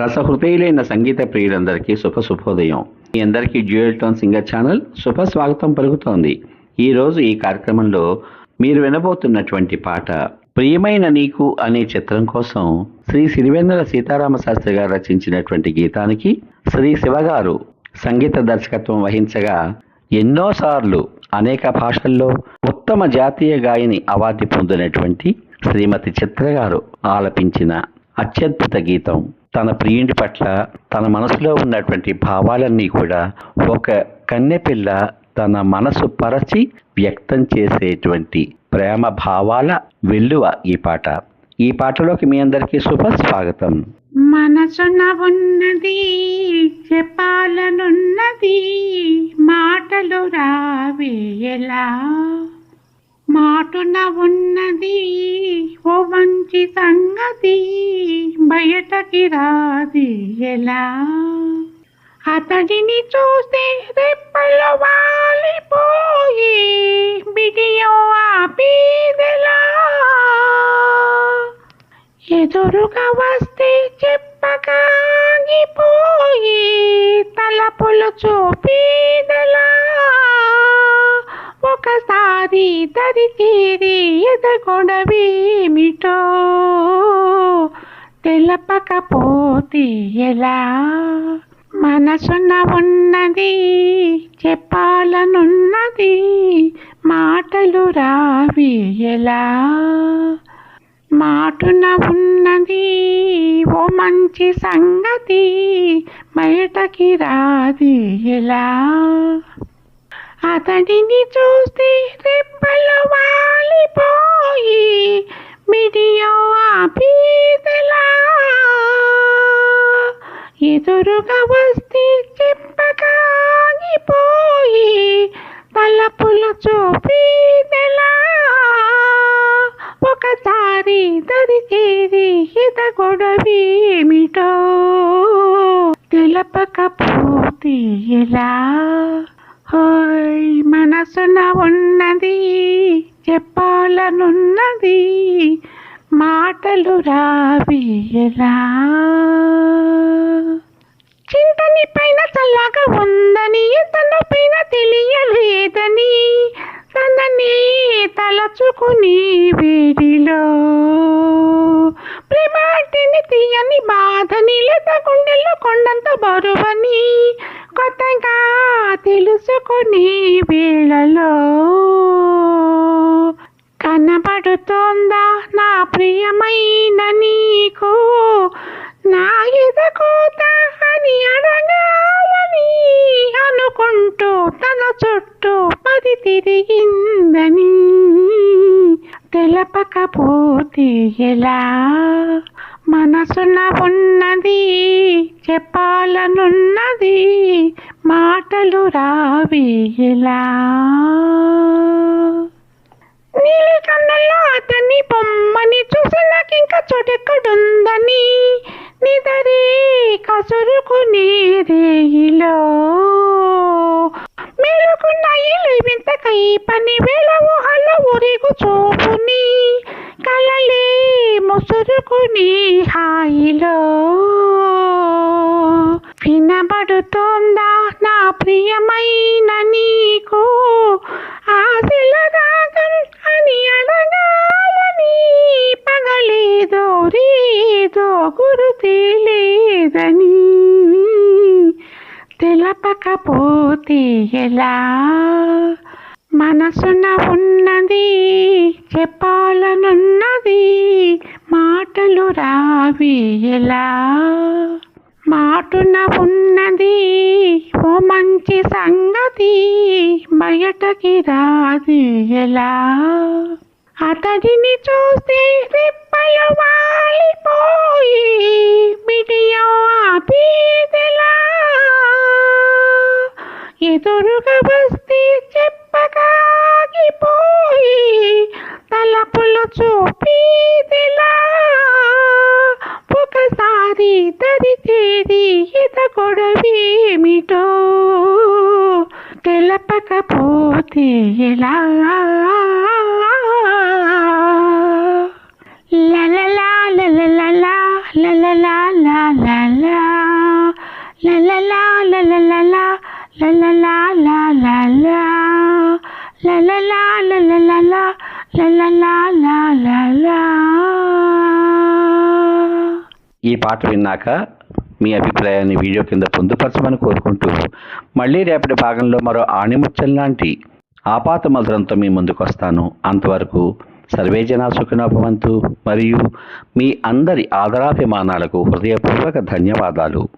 రసహృదయులైన సంగీత ప్రియులందరికీ శుభ శుభోదయం. మీ అందరికీ డ్యూయల్ టోన్ సింగర్ ఛానల్ శుభ స్వాగతం పలుకుతోంది. ఈ రోజు ఈ కార్యక్రమంలో మీరు వినబోతున్నటువంటి పాట ప్రియమైన నీకు అనే చిత్రం కోసం శ్రీ సిరివెన్నెల సీతారామ శాస్త్రి గారు రచించినటువంటి గీతానికి శ్రీ శివగారు సంగీత దర్శకత్వం వహించగా ఎన్నోసార్లు అనేక భాషల్లో ఉత్తమ జాతీయ గాయని అవార్డు పొందినటువంటి శ్రీమతి చిత్ర గారు ఆలపించిన అత్యద్భుత గీతం. తన ప్రియుడి పట్ల తన మనసులో ఉన్నటువంటి భావాలన్నీ కూడా ఒక కన్నెపిల్ల తన మనసు పరచి వ్యక్తం చేసేటువంటి ప్రేమ భావాల వెల్లువ ఈ పాట. ఈ పాటలోకి మీ అందరికీ శుభ స్వాగతం. మనసున ఉన్నది చెప్పాలనున్నది మాటలు రావేలా? మాటున ఉన్నది ఓ మంచి సంగతి బయటకి రాది ఎలా? అతడిని చూస్తే రెప్పలు వాలిపోయి బిడియో ఆపీదెలా? ఎదురుగా వస్తే చెప్పకాగిపోయి తలపులు చూపేదలా? ఒకసారి దరిచేరి ఎదగొడవేమిటో తెలపకపోతే ఎలా? మనసున ఉన్నది చెప్పాలనున్నది మాటలు రావి ఎలా? మాటున ఉన్నది ఓ మంచి సంగతి బయటకి రాది ఎలా? అతడిని చూస్తే రెప్పలు వాలిపోయి మిడియో ఆపీదలా. ఎదురుగా వస్తే చెప్పకాగిపోయి తలపులు చూపీదలా. ఒకసారి దరిచేరి గొడవేమిటో తెలపకపోతే ఎలా? హోయ్ మనసున ఉన్నది చెప్పాలనున్నది మాటలు రావి ఎలా? చింతని పైన చల్లగా ఉందని తన పైన తెలియలే తెలుసుకుని వేళలో కనబడుతోందా నా ప్రియమైన నీకు? నా ఎదకోత అని అడగాలని అనుకుంటూ తన చుట్టూ పది తిరిగిందని తెలపకపోతే ఎలా? మనసున ఉన్నది చెప్పాలనున్నది మాటలు రావి నీలి కన్నుల్లో అతని బొమ్మని చూసి నాకు ఇంకా చోటెక్కడుందని నిదరి కసురుకుని రేయిలో మేలుకున్న ఇల్లు కై పని వేళ ఊహల్లో ఊరిగు చూపుని కలలే ముసురుకుని హాయిలో వినబడుతోందా నా ప్రియమైన నీకు ఆశల రాగం అని అడగాలని పగలేదో రేదో గురు లేదని తెలపకపోతే ఎలా మనసున ఉన్నది చెప్పాలనున్న మాటలు మాటున ఉన్నది ఓ మంచి సంగతి బయటకి రాది ఎలా? అతడిని చూస్తే రెప్పలు వాలిపోయి బిడియో ఆపేదెలా ఎదురుగా వస్తే చెప్పగాగిపోయి తలపులు చూపి ఒకసారి దరిచేరి ఎదగొడవేమిటో తెలపకపోతే ఎలా లా లా లా లా లా లా లా లా లా లా లా లా లలలా లలలలా లలలా లలలా లలలా లలలలా లలలా లలలా ఈ పాట విన్నాక మీ అభిప్రాయాన్ని వీడియో కింద పొందుపరచమని కోరుకుంటూ మళ్ళీ రేపటి భాగంలో మరో ఆణిముత్యం లాంటి ఆపాత మధురంతో మీ ముందుకు వస్తాను అంతవరకు సర్వే సుఖనోభవంతు. మరియు మీ అందరి ఆదరాభిమానాలకు హృదయపూర్వక ధన్యవాదాలు.